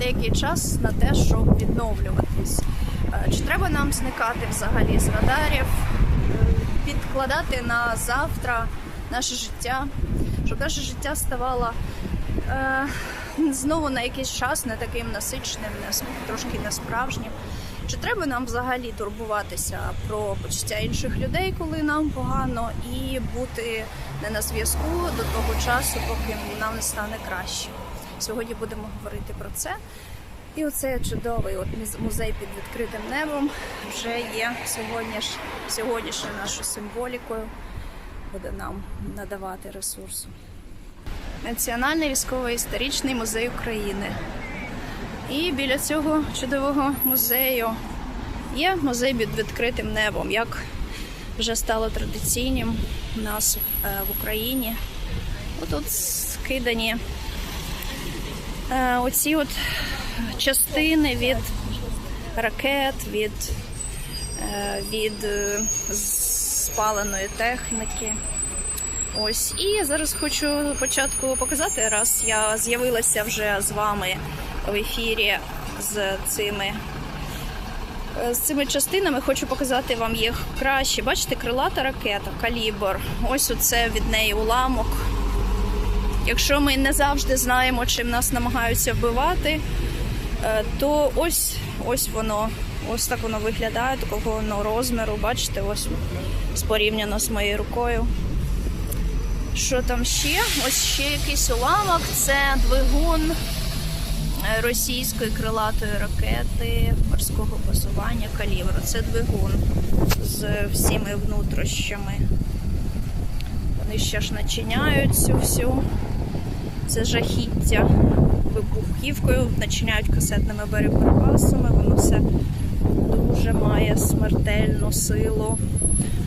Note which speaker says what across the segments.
Speaker 1: деякий час на те, щоб відновлюватись. Е, Чи треба нам зникати взагалі з радарів, е, відкладати на завтра наше життя, щоб наше життя ставало е, знову на якийсь час не таким насиченим, не трошки несправжнім. Чи треба нам взагалі турбуватися про почуття інших людей, коли нам погано, і бути не на зв'язку до того часу, поки нам не стане краще? Сьогодні будемо говорити про це. І оцей чудовий от музей під відкритим небом вже є сьогодні ж, сьогоднішньою нашою символікою, буде нам надавати ресурсу. Національний військово-історичний музей України. І біля цього чудового музею є музей під відкритим небом, як вже стало традиційним у нас е, в Україні. Отут скидані оці от частини від ракет, від, е, від е, спаленої техніки. Ось і зараз хочу спочатку показати, раз я з'явилася вже з вами в ефірі з цими. е, З цими частинами хочу показати вам їх краще. Бачите, крилата ракета, калібр. Ось оце від неї уламок. Якщо ми не завжди знаємо, чим нас намагаються вбивати, е, то ось ось воно, ось так воно виглядає, такого воно розміру. Бачите, ось порівняно з моєю рукою. Що там ще? Ось ще якийсь уламок. Це двигун е, російської крилатої ракети морського базування калібру. Це двигун з всіми внутрішнями. Вони ще ж начиняють цю всю. Це жахіття вибухівкою, начиняють касетними боєприпасами. Воно все дуже має смертельну силу.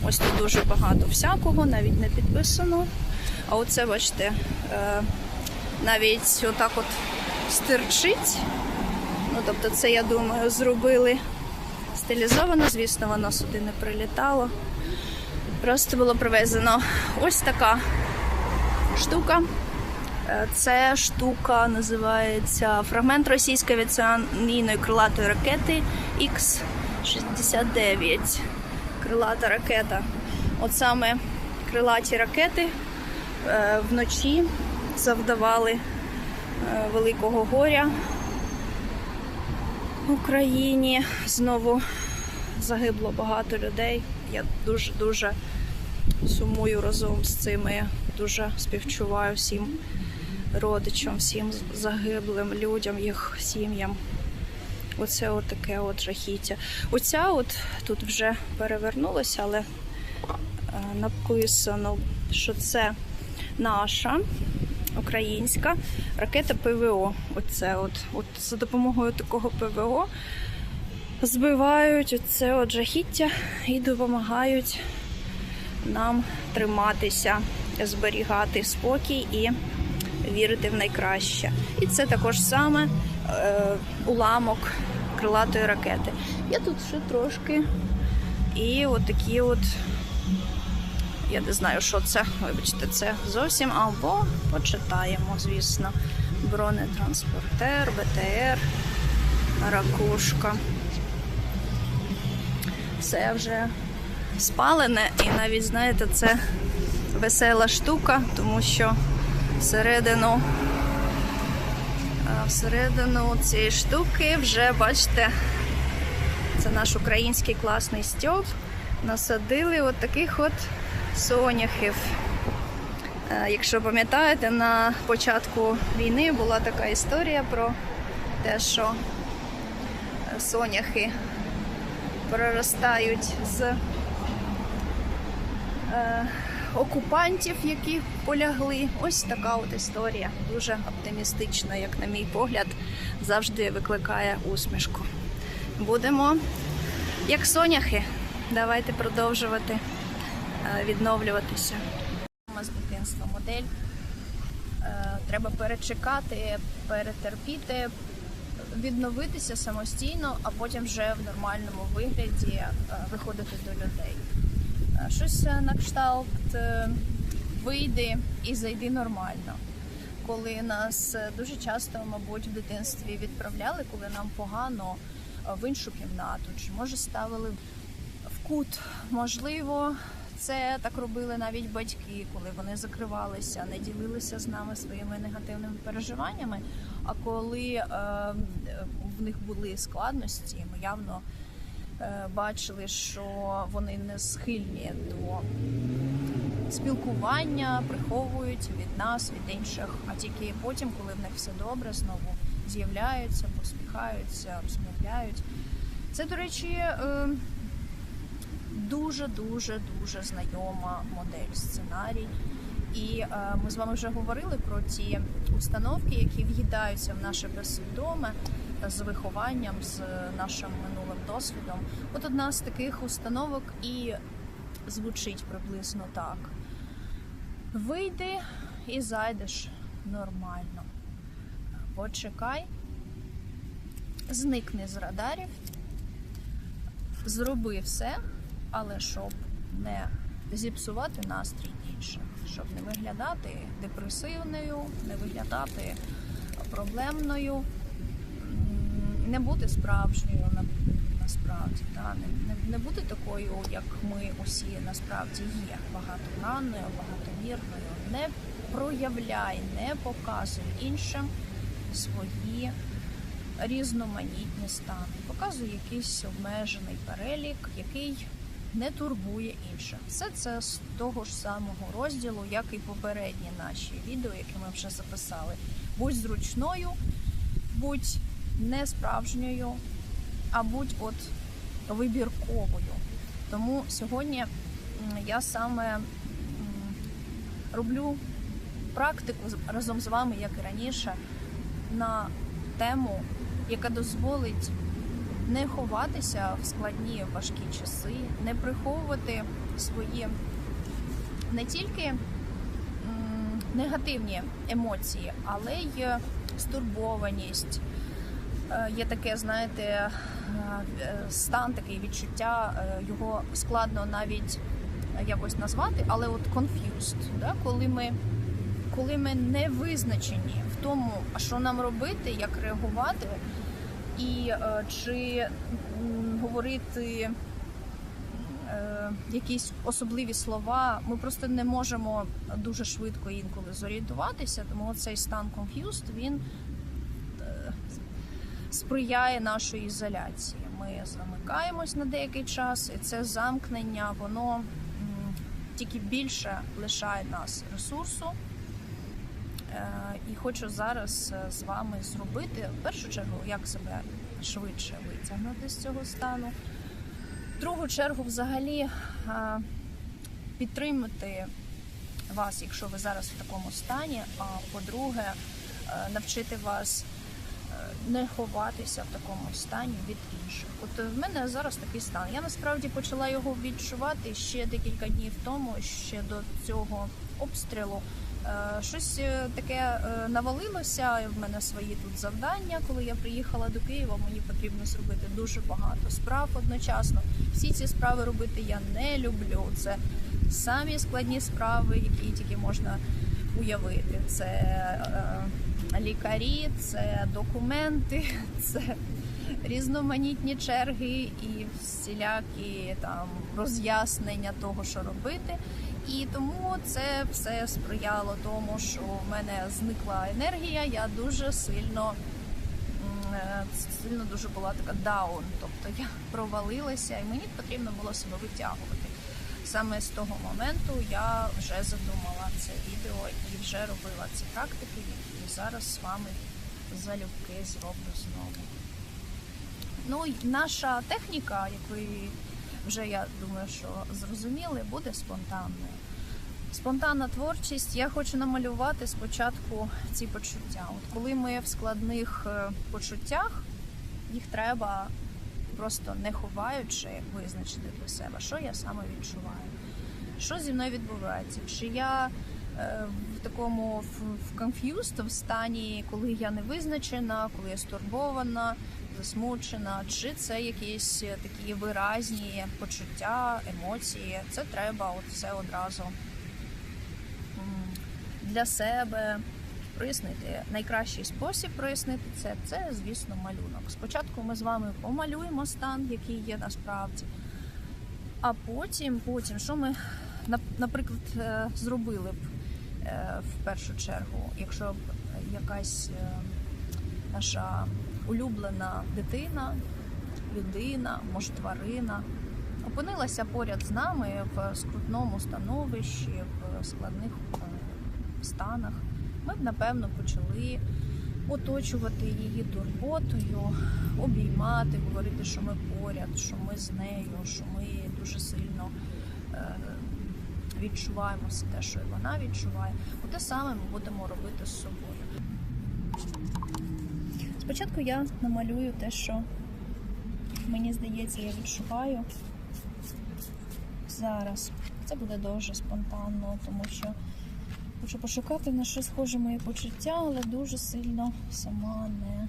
Speaker 1: Ось тут дуже багато всякого, навіть не підписано. А оце, бачите, е, навіть отак от стирчить. Ну, тобто, це, я думаю, зробили стилізовано, звісно, воно сюди не прилітало. Просто було привезено ось така штука. Це штука називається фрагмент російської авіаційної крилатої ракети Х-69. Крилата ракета. От саме крилаті ракети е, вночі завдавали е, великого горя Україні. Знову загибло багато людей. Я дуже дуже сумую разом з цими. Дуже співчуваю всім родичам, всім загиблим людям, їх сім'ям. Оце от таке от жахіття. Оця от тут вже перевернулася, але е, написано, що це наша українська ракета ПВО. Оце от, от за допомогою такого ПВО збивають оце от жахіття і допомагають нам триматися, зберігати спокій і вірити в найкраще. І це також саме е, уламок крилатої ракети. Я тут ще трошки. І от такі от, я не знаю, що це, вибачте, це зовсім, або почитаємо, звісно. Бронетранспортер, БТР, ракушка. Все вже спалене, і навіть, знаєте, це весела штука, тому що всередину, всередину цієї штуки вже бачите, це наш український класний стьоп. Насадили от таких от соняхів. Е, Якщо пам'ятаєте, на початку війни була така історія про те, що соняхи проростають з е, окупантів, які полягли. Ось така от історія. Дуже оптимістична, як на мій погляд, завжди викликає усмішку. Будемо як соняхи. Давайте продовжувати е, відновлюватися. З дитинства модель. Е, Треба перечекати, перетерпіти, відновитися самостійно, а потім вже в нормальному вигляді е, виходити до людей. Щось е, на кшталт е, вийди і зайди нормально. коли нас е, дуже часто, мабуть, в дитинстві відправляли, коли нам погано в іншу кімнату, чи може ставили в кут. Можливо, це так робили навіть батьки, коли вони закривалися, не ділилися з нами своїми негативними переживаннями. А коли е, в них були складності, ми явно бачили, що вони не схильні до спілкування, приховують від нас, від інших. А тільки потім, коли в них все добре, знову з'являються, посміхаються, розмовляють. Це, до речі, е, дуже дуже дуже знайома модель сценарій. І е, ми з вами вже говорили про ті установки, які в'їдаються в наше безсвідоме з вихованням, з нашим минулим досвідом. От одна з таких установок і звучить приблизно так: вийди і зайдеш нормально. Почекай, зникни з радарів, зроби все, але щоб не зіпсувати настрій іншим, щоб не виглядати депресивною, не виглядати проблемною, не бути справжньою на, насправді, не, не, не бути такою, як ми усі насправді є, багатогранною, багатомірною. Не проявляй, не показуй іншим свої різноманітні стани. Показуй якийсь обмежений перелік, який не турбує інших. Все це з того ж самого розділу, як і попередні наші відео, які ми вже записали. Будь зручною, будь не справжньою, а будь от вибірковою. Тому сьогодні я саме роблю практику разом з вами, як і раніше, на тему, яка дозволить не ховатися в складні важкі часи, не приховувати свої не тільки негативні емоції, але й стурбованість. Е, Є таке, знаєте, е, стан, такий відчуття, е, його складно навіть якось назвати, але от confused, да? коли ми коли ми не визначені в тому, що нам робити, як реагувати, і чи говорити якісь особливі слова, ми просто не можемо дуже швидко інколи зорієнтуватися, тому цей стан confused, він сприяє нашій ізоляції. Ми замикаємось на деякий час, і це замкнення, воно тільки більше лишає нас ресурсу. Е, І хочу зараз е, з вами зробити в першу чергу, як себе швидше витягнути з цього стану. В другу чергу, взагалі, е, підтримати вас, якщо ви зараз в такому стані. А по-друге, навчити вас не ховатися в такому стані від інших. От в мене зараз такий стан. Я насправді почала його відчувати ще декілька днів тому, ще до цього обстрілу. Е, Щось е, таке е, навалилося. В мене свої тут завдання. Коли я приїхала до Києва, мені потрібно зробити дуже багато справ одночасно. Всі ці справи робити я не люблю. Це самі складні справи, які тільки можна уявити. Це е, лікарі, це документи, це різноманітні черги і всілякі там роз'яснення того, що робити. І тому це все сприяло тому, що в мене зникла енергія. Я дуже сильно е, сильно дуже була така даун. Тобто я провалилася, і мені потрібно було себе витягувати. Саме з того моменту я вже задумала це відео і вже робила ці практики, зараз з вами залюбки зроблю знову. Ну, наша техніка, як ви вже я думаю, що зрозуміли, буде спонтанною. Спонтанна творчість. Я хочу намалювати спочатку ці почуття. От коли ми в складних е, почуттях, їх треба просто не ховаючи визначити для себе, що я саме відчуваю, що зі мною відбувається, чи я в такому в, confused, в стані, коли я не визначена, коли я стурбована, засмучена, чи це якісь е, такі виразні почуття, емоції. Це треба от все одразу для себе прояснити. Найкращий спосіб прояснити це, це, звісно, малюнок. Спочатку ми з вами помалюємо стан, який є насправді. А потім, потім, що ми, наприклад, е, зробили б е, в першу чергу, якщо б якась е, наша улюблена дитина, людина, може тварина опинилася поряд з нами в скрутному становищі, в складних е, станах, ми б напевно почали оточувати її турботою, обіймати, говорити, що ми поряд, що ми з нею, що ми дуже сильно е, відчуваємо все те, що і вона відчуває. Оте саме ми будемо робити з собою. Спочатку я намалюю те, що мені здається, я відчуваю зараз. Це буде дуже спонтанно, тому що хочу пошукати на що схоже мої почуття, але дуже сильно сама не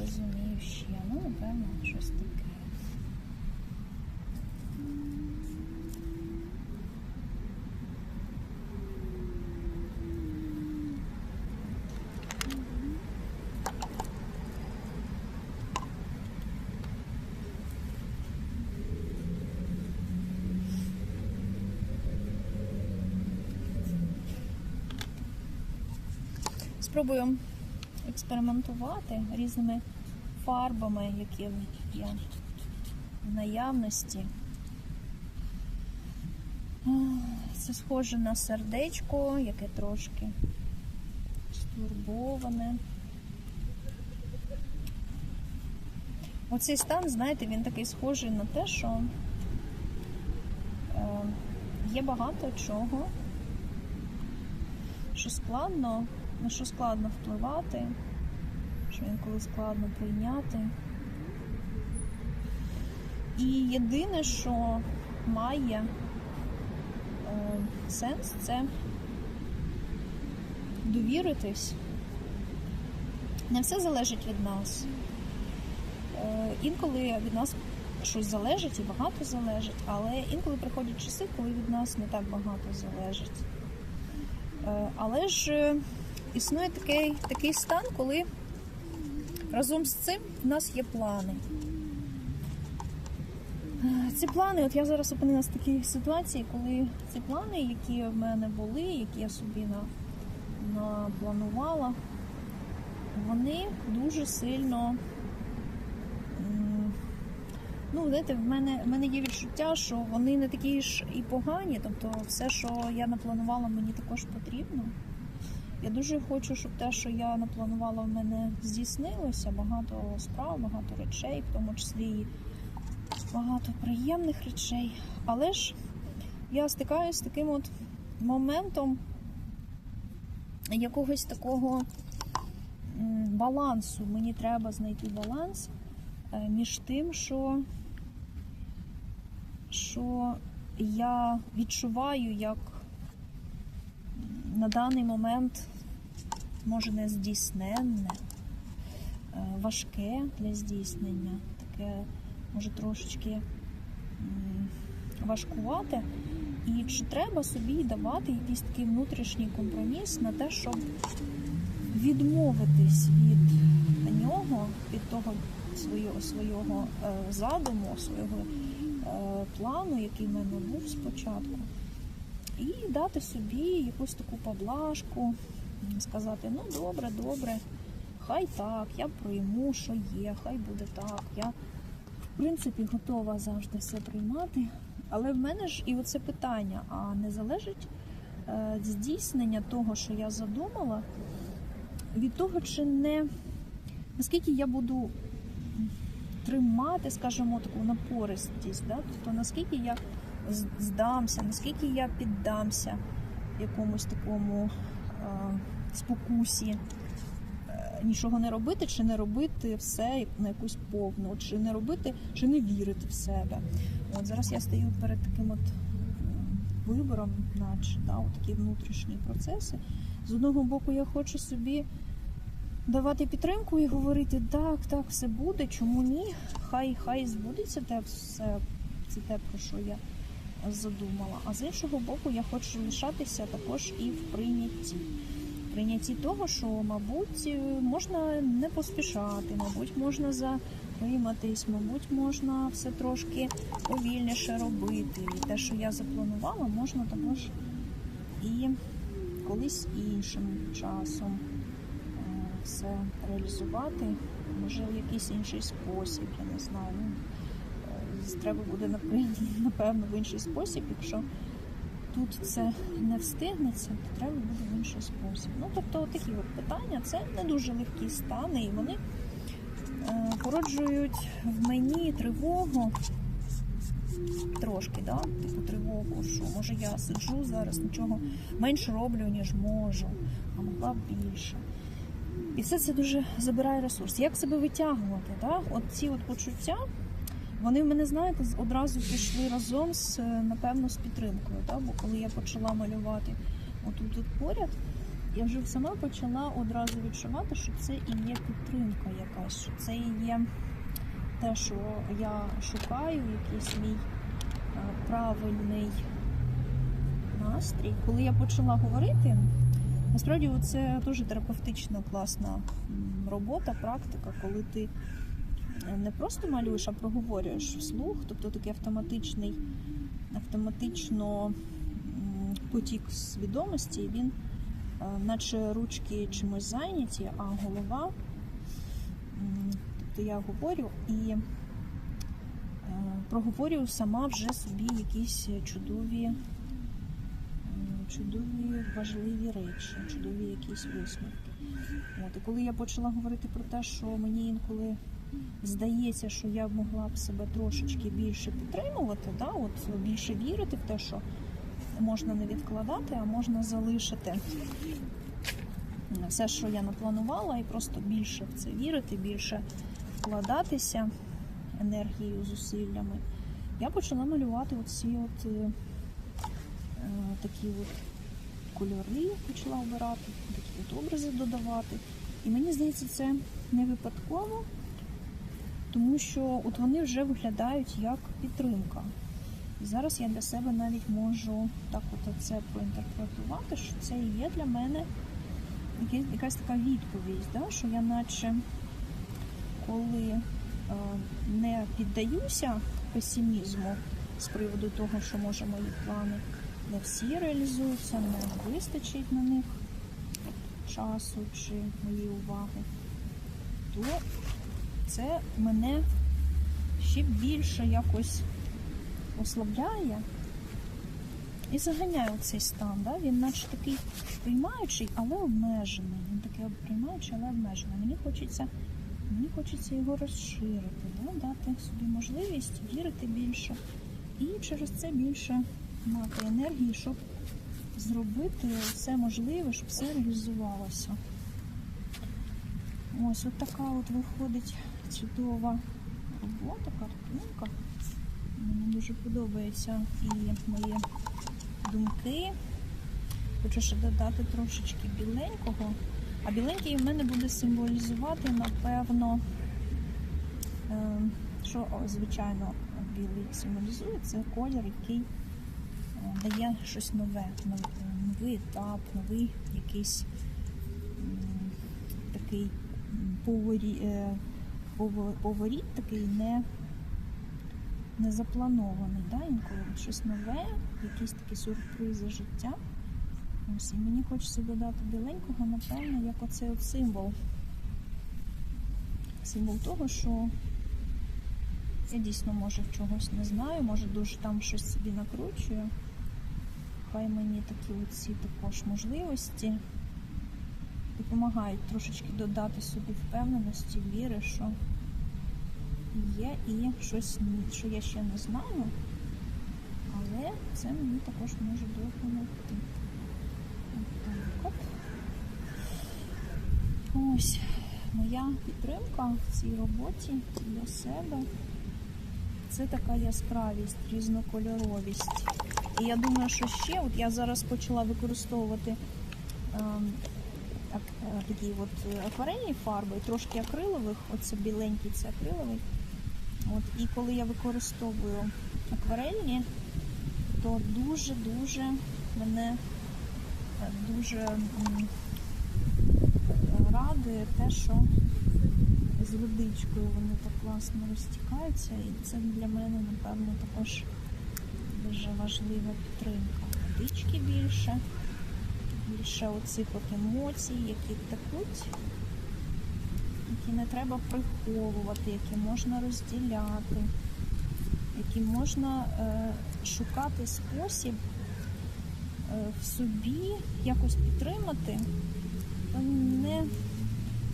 Speaker 1: розумію ще. Ну, напевно, щось таке. Спробую експериментувати різними фарбами, які є в наявності. Це схоже на сердечко, яке трошки стурбоване. Оцей стан, знаєте, він такий схожий на те, що е, є багато чого, що складно, на що складно впливати, що інколи складно прийняти. І єдине, що має е, сенс, це довіритись. Не все залежить від нас. Е, інколи від нас щось залежить і багато залежить, але інколи приходять часи, коли від нас не так багато залежить. Е, Але ж існує такий, такий стан, коли разом з цим в нас є плани. Е, Ці плани, от я зараз опинилася в такій ситуації, коли ці плани, які в мене були, які я собі на, напланувала, вони дуже сильно. Ну, знаєте, в мене, в мене є відчуття, що вони не такі ж і погані. Тобто, все, що я напланувала, мені також потрібно. Я дуже хочу, щоб те, що я напланувала, в мене здійснилося. Багато справ, багато речей, в тому числі багато приємних речей. Але ж я стикаюся з таким от моментом якогось такого балансу. Мені треба знайти баланс е, між тим, що, що я відчуваю як на даний момент може не здійсненне, е, важке для здійснення, таке може трошечки м, важкувате. І чи треба собі давати якийсь такий внутрішній компроміс на те, щоб відмовитись від нього, від того свого, свого е, задуму, свого е, плану, який в мене був спочатку, і дати собі якусь таку поблажку, сказати, ну добре, добре, хай так, я прийму, що є, хай буде так. Я, в принципі, готова завжди все приймати. Але в мене ж і оце питання: а не залежить е, здійснення того, що я задумала, від того, чи не наскільки я буду тримати, скажімо, таку напористість, да? тобто наскільки я здамся, наскільки я піддамся якомусь такому е, спокусі. е, Нічого не робити, чи не робити все на якусь повну, чи не робити, чи не вірити в себе. От зараз я стою перед таким от вибором, наче да, от такі внутрішні процеси. З одного боку, я хочу собі давати підтримку і говорити, так, так, все буде, чому ні? Хай хай збудеться те все, це те, про що я задумала. А з іншого боку, я хочу лишатися також і в прийнятті. Прийнятті того, що, мабуть, е, можна не поспішати, мабуть, можна затриматись, мабуть, можна все трошки повільніше робити. І те, що я запланувала, можна також і колись іншим часом е, все реалізувати. Може, в якийсь інший спосіб, я не знаю. Ну, е, треба буде напевно, напевно в інший спосіб, якщо тут це не встигнеться, то треба буде в інший спосіб. Ну, тобто такі от питання, це не дуже легкі стани, і вони е, породжують в мені тривогу. Трошки, да? типу тривогу, що може я сиджу зараз, нічого менше роблю, ніж можу, а могла б більше. І все це дуже забирає ресурс. Як себе витягувати? Да? От ці от почуття, вони в мене, знаєте, одразу пішли разом з, е, напевно, з підтримкою. Да? Бо коли я почала малювати отут тут поряд, я вже сама почала одразу відчувати, що це і є підтримка якась, що це і є те, що я шукаю, якийсь мій е, правильний настрій. Коли я почала говорити, насправді це дуже терапевтична, класна робота, практика, коли ти не просто малюєш, а проговорюєш вслух, тобто такий автоматичний, автоматично потік свідомості, він, е, наче ручки чимось зайняті, а голова, тобто я говорю і е, проговорюю сама вже собі якісь чудові, чудові важливі речі, чудові якісь висновки. От, і коли я почала говорити про те, що мені інколи здається, що я могла б себе трошечки більше підтримувати, да, от більше вірити в те, що можна не відкладати, а можна залишити все, що я напланувала, і просто більше в це вірити, більше вкладатися енергією, зусиллями. Я почала малювати оці от, е, е, такі от кольори, почала обирати, такі от образи додавати. І мені здається, це не випадково, тому що от вони вже виглядають як підтримка. І зараз я для себе навіть можу так от це проінтерпретувати, що це і є для мене якась, така відповідь, да? що я наче коли е, не піддаюся песимізму з приводу того, що може мої плани не всі реалізуються, не вистачить на них часу чи моєї уваги, то це мене ще більше якось ослабляє і заганяє у цей стан. Да? Він наче такий приймаючий, але обмежений. Він такий приймаючий, але обмежений. Мені хочеться, мені хочеться його розширити, да? дати собі можливість вірити більше і через це більше мати енергії, щоб зробити все можливе, щоб все реалізувалося. Ось от така от виходить чудова робота, картинка. Мені дуже подобаються і мої думки. Хочу ще додати трошечки біленького. А біленький в мене буде символізувати, напевно, е, що, звичайно, білий символізує, це колір, який е, дає щось нове, новий етап, новий якийсь такий поворі, е, поворіт такий не не запланований, да? інколи щось нове, якісь такі сюрпризи життя. Ось, і мені хочеться додати біленького, напевно, як оцей от символ. Символ того, що я дійсно може чогось не знаю, може дуже там щось собі накручую. Хай мені такі оці також можливості допомагають трошечки додати собі впевненості, віри, що є і щось, що я ще не знаю, але це мені також може допомогти. Ось моя підтримка в цій роботі для себе. Це така яскравість, різнокольоровість. І я думаю, що ще, от я зараз почала використовувати ем, такі от е, акварельні фарби, трошки акрилових, оце біленький, це акриловий. От, і коли я використовую акварельні, то дуже-дуже мене е, дуже радує те, що з водичкою вони так класно розтікаються, і це для мене, напевно, також дуже важлива підтримка. Водички більше, більше оцих от емоцій, які текуть, які не треба приховувати, які можна розділяти, які можна е, шукати спосіб е, в собі якось підтримати, не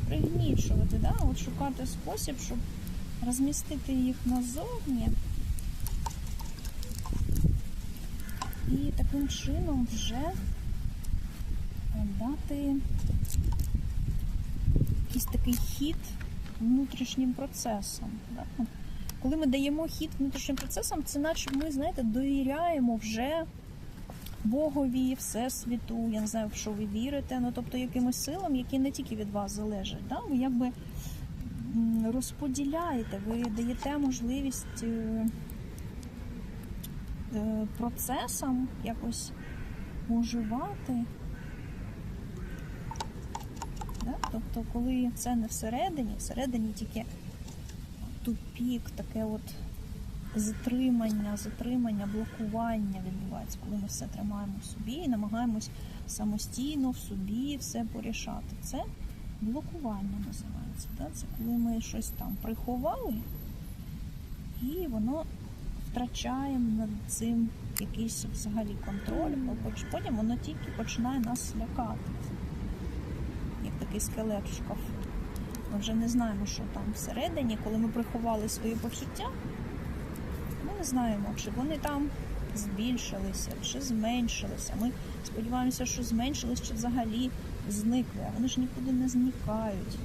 Speaker 1: пригнічувати, да? от шукати спосіб, щоб розмістити їх назовні. І таким чином вже дати якийсь такий хід внутрішнім процесам. Да? Коли ми даємо хід внутрішнім процесам, це наче ми, знаєте, довіряємо вже Богові, Всесвіту, я не знаю, в що ви вірите, ну тобто якимось силам, які не тільки від вас залежать. Да? Ви якби розподіляєте, ви даєте можливість е, е, процесам якось оживати. Да? Тобто, коли це не всередині, всередині тільки тупік, таке от затримання, затримання, блокування відбувається, коли ми все тримаємо в собі і намагаємось самостійно в собі все порішати. Це блокування називається. Да? Це коли ми щось там приховали, і воно втрачаємо над цим якийсь взагалі контроль, потім воно тільки починає нас лякати. Такий скелет в шкафу. Ми вже не знаємо, що там всередині, коли ми приховали свої почуття, ми не знаємо, чи вони там збільшилися, чи зменшилися. Ми сподіваємося, що зменшились, чи взагалі зникли, а вони ж нікуди не зникають.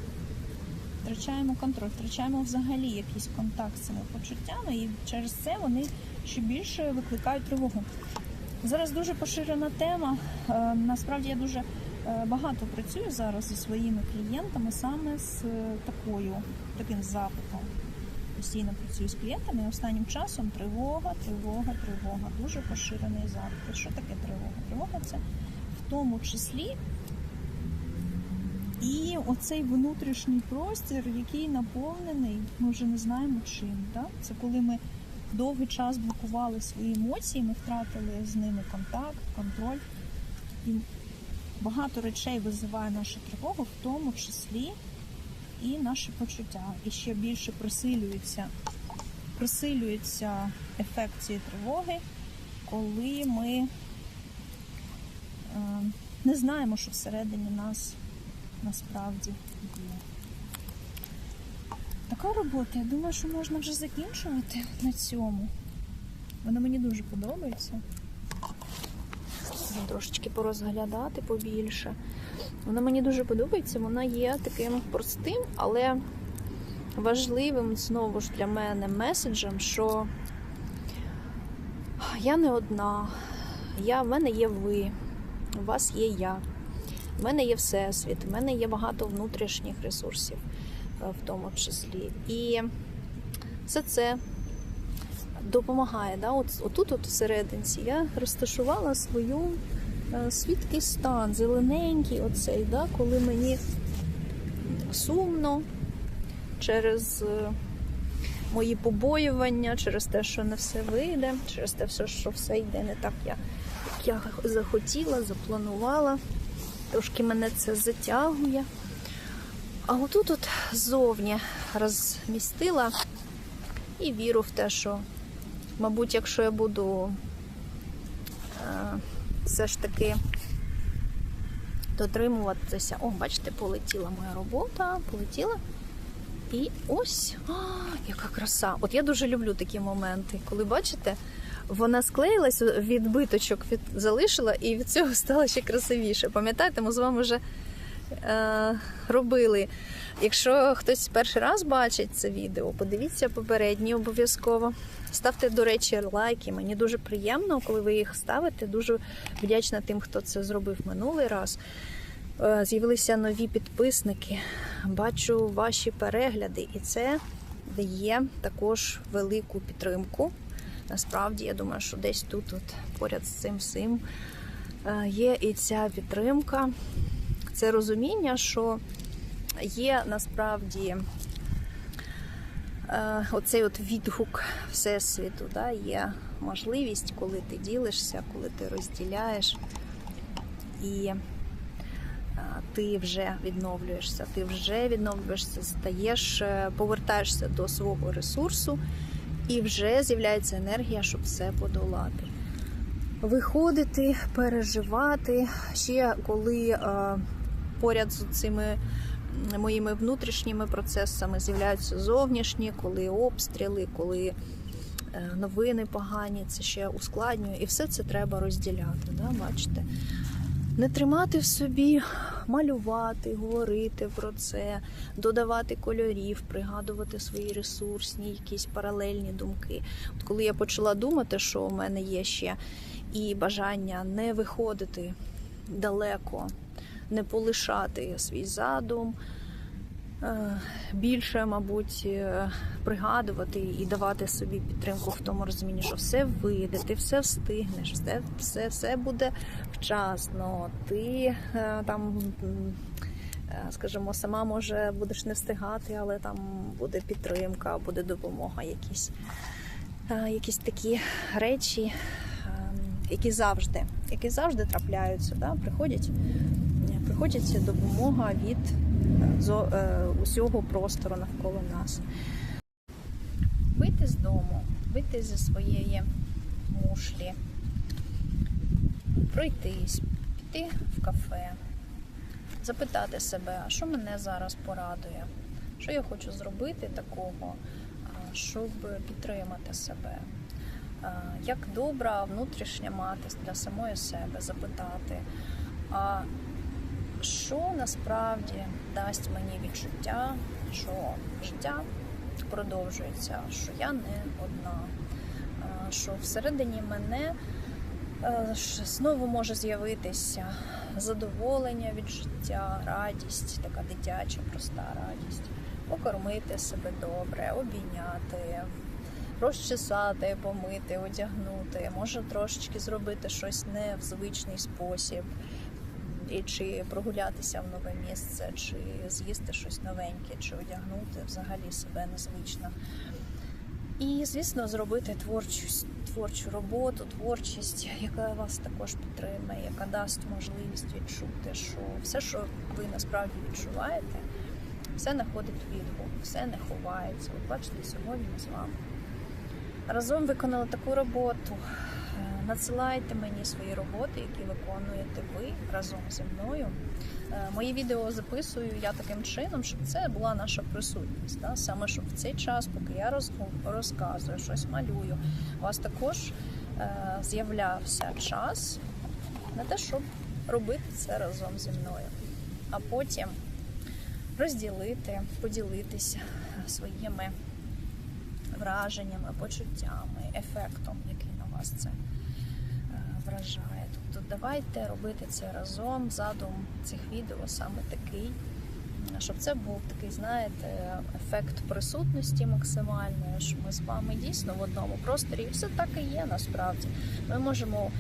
Speaker 1: Втрачаємо контроль, втрачаємо взагалі якийсь контакт з цими почуттями, і через це вони ще більше викликають тривогу. Зараз дуже поширена тема. Е, Насправді я дуже багато працюю зараз зі своїми клієнтами саме з е, такою, таким запитом. Постійно працюю з клієнтами. і Останнім часом тривога, тривога, тривога. Дуже поширений запит. Що таке тривога? Тривога це в тому числі і оцей внутрішній простір, який наповнений, ми вже не знаємо чим. Да? Це коли ми довгий час блокували свої емоції, ми втратили з ними контакт, контроль. І багато речей визиває нашу тривогу, в тому числі і наші почуття. І ще більше присилюється, присилюється ефект цієї тривоги, коли ми е, не знаємо, що всередині нас насправді є. Така робота, я думаю, що можна вже закінчувати на цьому. Вона мені дуже подобається. Трошечки порозглядати побільше. Вона мені дуже подобається, вона є таким простим, але важливим знову ж для мене меседжем, що я не одна, я, в мене є ви, у вас є я. У мене є всесвіт, у мене є багато внутрішніх ресурсів, е, в тому числі. І все це допомагає. Да? От, отут, от всерединці, я розташувала свою е, свій стан, зелененький, оцей, да? коли мені сумно через е, мої побоювання, через те, що не все вийде, через те, що все йде не так, як я захотіла, запланувала. Трошки мене це затягує. А отут от ззовні розмістила і віру в те, що, мабуть, якщо я буду е, все ж таки дотримуватися. О, бачите, полетіла моя робота, полетіла. І ось, а, яка краса. От я дуже люблю такі моменти, коли бачите, вона склеїлась, відбиточок від, залишила, і від цього стало ще красивіше. Пам'ятаєте, ми з вами вже робили. Якщо хтось перший раз бачить це відео, подивіться попередні обов'язково. Ставте, до речі, лайки. Мені дуже приємно, коли ви їх ставите. Дуже вдячна тим, хто це зробив минулий раз. Е, З'явилися нові підписники. Бачу ваші перегляди, і це дає також велику підтримку. Насправді, я думаю, що десь тут, от, поряд з цим всім, е, є і ця підтримка, це розуміння, що є насправді е, оцей от відгук Всесвіту, да, є можливість, коли ти ділишся, коли ти розділяєш, і е, ти вже відновлюєшся, ти вже відновлюєшся, стаєш, е, повертаєшся до свого ресурсу, і вже з'являється енергія, щоб все подолати. Виходити, переживати ще коли е, поряд з цими моїми внутрішніми процесами з'являються зовнішні, коли обстріли, коли е, новини погані, це ще ускладнює. І все це треба розділяти. Да? Бачите? Не тримати в собі, малювати, говорити про це, додавати кольорів, пригадувати свої ресурсні, якісь паралельні думки. От коли я почала думати, що у мене є ще і бажання не виходити далеко, не полишати свій задум, е, більше, мабуть, е, пригадувати і давати собі підтримку в тому розумінні, що все вийде, ти все встигнеш, все, все, все буде вчасно. Ти е, там. Скажімо, сама може будеш не встигати, але там буде підтримка, буде допомога, якісь, якісь такі речі, ем, які завжди, які завжди трапляються. Да? Приходять, приходять допомога від е, усього простору навколо нас. Вийти з дому, вийти зі своєї мушлі, пройтись, піти в кафе, запитати себе, а що мене зараз порадує, що я хочу зробити такого, щоб підтримати себе. Як добра внутрішня мати для самої себе запитати, а що насправді дасть мені відчуття, що життя продовжується, що я не одна, що всередині мене е, знову може з'явитися задоволення від життя, радість, така дитяча, проста радість, покормити себе добре, обійняти, розчесати, помити, одягнути, може трошечки зробити щось не в звичний спосіб. І чи прогулятися в нове місце, чи з'їсти щось новеньке, чи одягнути взагалі себе незвично. І, звісно, зробити творчість, творчу роботу, творчість, яка вас також підтримає, яка дасть можливість відчути, що все, що ви насправді відчуваєте, все знаходить відгук, все не ховається. От бачите, сьогодні ми з вами разом виконали таку роботу. Надсилайте мені свої роботи, які виконуєте ви разом зі мною. Е, Мої відео записую я таким чином, щоб це була наша присутність. Да? Саме щоб в цей час, поки я розказую, щось малюю, у вас також е, з'являвся час на те, щоб робити це разом зі мною. А потім розділити, поділитися своїми враженнями, почуттями, ефектом, який на вас це вражає. Тобто давайте робити це разом. Задум цих відео саме такий, щоб це був такий, знаєте, ефект присутності максимальної, що ми з вами дійсно в одному просторі. І все так і є насправді. Ми можемо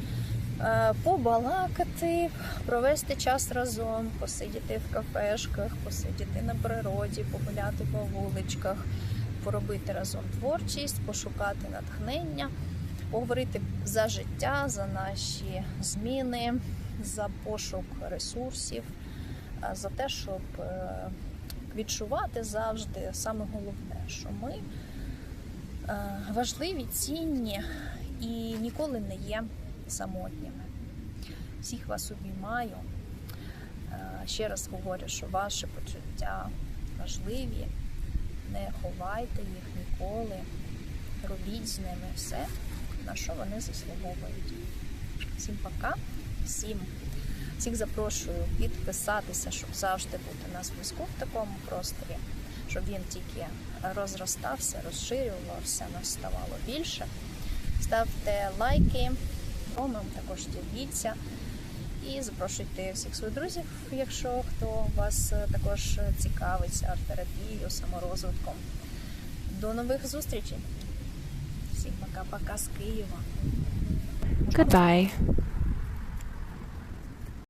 Speaker 1: е, побалакати, провести час разом, посидіти в кафешках, посидіти на природі, погуляти по вуличках, поробити разом творчість, пошукати натхнення, поговорити за життя, за наші зміни, за пошук ресурсів, за те, щоб е, відчувати завжди саме головне, що ми е, важливі, цінні і ніколи не є самотніми. Всіх вас обіймаю. Е, Ще раз говорю, що ваші почуття важливі. Не ховайте їх ніколи. Робіть з ними все, на що вони заслуговують. Всім пока, всім, всіх запрошую підписатися, щоб завжди бути на зв'язку в такому просторі, щоб він тільки розростався, розширювався, нас ставало більше. Ставте лайки, комом також діліться. І запрошуйте всіх своїх друзів, якщо хто вас також цікавиться арт-терапією, саморозвитком. До нових зустрічей. Всім пока-пока з Києва.
Speaker 2: Goodbye.